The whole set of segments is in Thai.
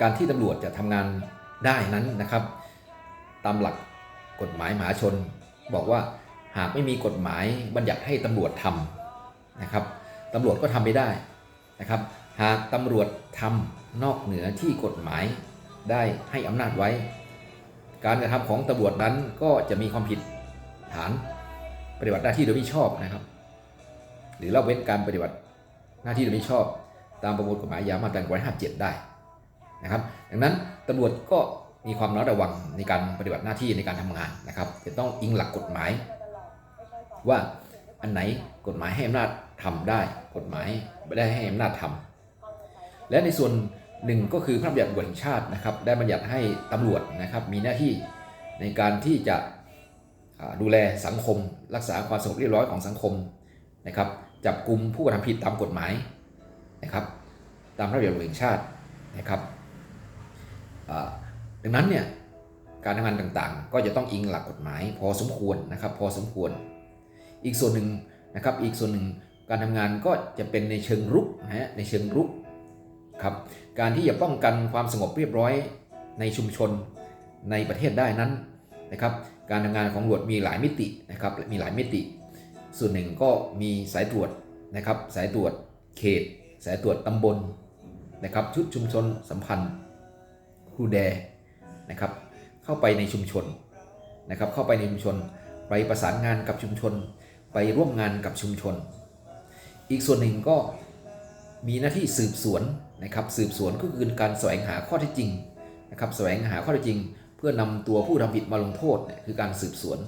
การที่ตำรวจจะทำงานได้นั้นนะครับ ตามหลักกฎหมายมหาชน บอกว่าหากไม่มีกฎหมายบัญญัติให้ตำรวจทำนะครับตำรวจก็ทำไม่ได้นะครับ หากตำรวจทำนอกเหนือที่กฎหมายได้ให้อำนาจไว้ การกระทำของตำรวจนั้นก็จะมีความผิดฐานปฏิบัติหน้าที่โดยมิชอบนะครับ หรือละเว้นการปฏิบัติหน้าที่โดยมิชอบ ตามประมวลกฎหมายยามาตรา157 ได้ นะครับดังนั้นตำรวจก็มีความระมัดระวังในการปฏิบัติหน้าที่ในการทำงานนะครับ จะต้องอิงหลักกฎหมาย ว่าอันไหนกฎหมายให้อำนาจทำได้ กฎหมายไม่ได้ให้อำนาจทำและในส่วนหนึ่งก็คือพระบัญญัติตำรวจแห่งชาตินะครับ ได้บัญญัติให้ตำรวจนะครับมีหน้าที่ในการที่จะดูแลสังคม รักษาความสงบเรียบร้อยของสังคมนะครับ จับกลุ่มผู้กระทำผิดตามกฎหมายนะครับ ตามพระบัญญัติตำรวจแห่งชาตินะครับ ดังนั้นเนี่ยการทำงานต่างๆ ก็จะต้องอิงหลักกฎหมาย พอสมควรนะครับพอสมควร อีกส่วนหนึ่งนะครับอีกส่วนหนึ่งการทำงานก็จะเป็นในเชิงรุกนะฮะในเชิงรุกครับการที่จะป้องกันความสงบเรียบร้อยในชุมชนในประเทศได้นั้นนะครับการทำงานของตำรวจมีหลายมิตินะครับมีหลายมิติ ส่วนหนึ่งก็มีสายตรวจนะครับสายตรวจเขต สายตรวจตำบลนะครับชุดชุมชนสัมพันธ์ครูแด นะครับ เข้าไปในชุมชนนะครับ เข้าไปในชุมชน ไปประสานงานกับชุมชน ไปร่วมงานกับชุมชน อีกส่วนหนึ่งก็มีหน้าที่สืบสวนนะครับ สืบสวนก็คือการแสวงหาข้อเท็จจริงนะครับแสวงหาข้อเท็จจริง เพื่อนำตัวผู้ทำผิดมาลงโทษคือการสืบสวน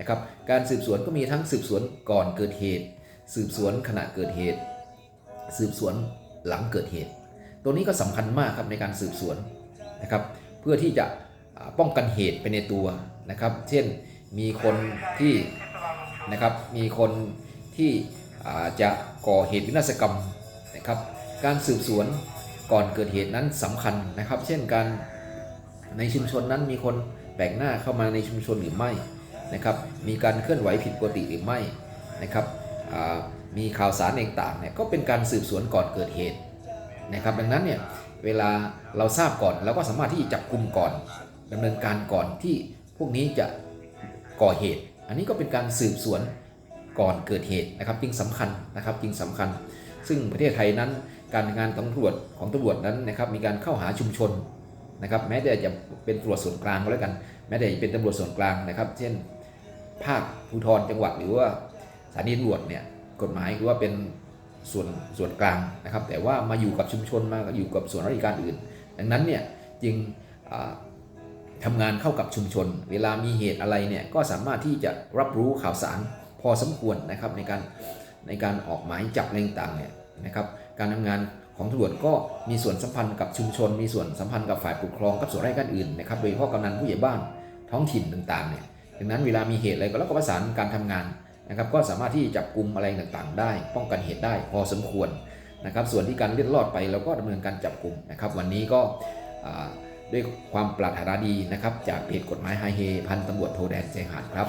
นะครับ การสืบสวนก็มีทั้งสืบสวนก่อนเกิดเหตุ สืบสวนขณะเกิดเหตุ สืบสวนหลังเกิดเหตุ ตัวนี้ก็สำคัญมากครับในการสืบสวนนะครับ พื่อที่จะป้องกันเหตุไปในตัวนะครับ เช่นมีคนที่นะครับมีคนที่อาจะก่อเหตุวินาศกรรมนะครับการสืบสวนก่อนเกิดเหตุนั้นสำคัญนะครับ เช่นการในชุมชนนั้นมีคนแปลกหน้าเข้ามาในชุมชนหรือไม่นะครับมีการเคลื่อนไหวผิดปกติหรือไม่นะครับมีข่าวสารต่างๆเนี่ยก็เป็นการสืบสวนก่อนเกิดเหตุ นะครับ ดังนั้นเนี่ยเวลาเราทราบก่อนเราก็สามารถที่จะจับกลุ่มก่อนดำเนินการก่อนที่พวกนี้จะก่อเหตุ อันนี้ก็เป็นการสืบสวนก่อนเกิดเหตุนะครับจึงสำคัญนะครับจึงสำคัญ ซึ่งประเทศไทยนั้นการงานตำรวจของตำรวจนั้นนะครับมีการเข้าหาชุมชนนะครับแม้แต่จะเป็นตำรวจส่วนกลางก็แล้วกัน แม้แต่จะเป็นตำรวจส่วนกลางนะครับ เช่นภาคภูธรจังหวัดหรือว่าสถานีตำรวจเนี่ยกฎหมายคือว่าเป็น ส่วนส่วนกลางนะครับ แต่ว่ามาอยู่กับชุมชนมาอยู่กับส่วนราชการอื่น ดังนั้นเนี่ยจึงอ่าทำงานเข้ากับชุมชน เวลามีเหตุอะไรเนี่ยก็สามารถที่จะรับรู้ข่าวสารพอสมควรนะครับในการในการออกหมายจับอะไรต่างเนี่ยนะครับการทำงานของตำรวจก็มีส่วนสัมพันธ์กับชุมชน มีส่วนสัมพันธ์กับฝ่ายปกครองกับส่วนราชการอื่นนะครับโดยเฉพาะกำนันผู้ใหญ่บ้านท้องถิ่นต่างๆเนี่ยดังนั้นเวลามีเหตุอะไรก็แล้วก็ประสานการทำงาน นะครับก็สามารถที่จะจับกลุ่มอะไรต่างๆ ได้ป้องกันเหตุได้พอสมควรนะครับส่วนที่การเลื่อนลอดไปเราก็ดำเนินการจับกลุ่มนะครับวันนี้ก็ด้วยความปรารถนาดีนะครับจากเพจกฎหมายไฮเฮพันตำรวจโทแดนเจหานครับ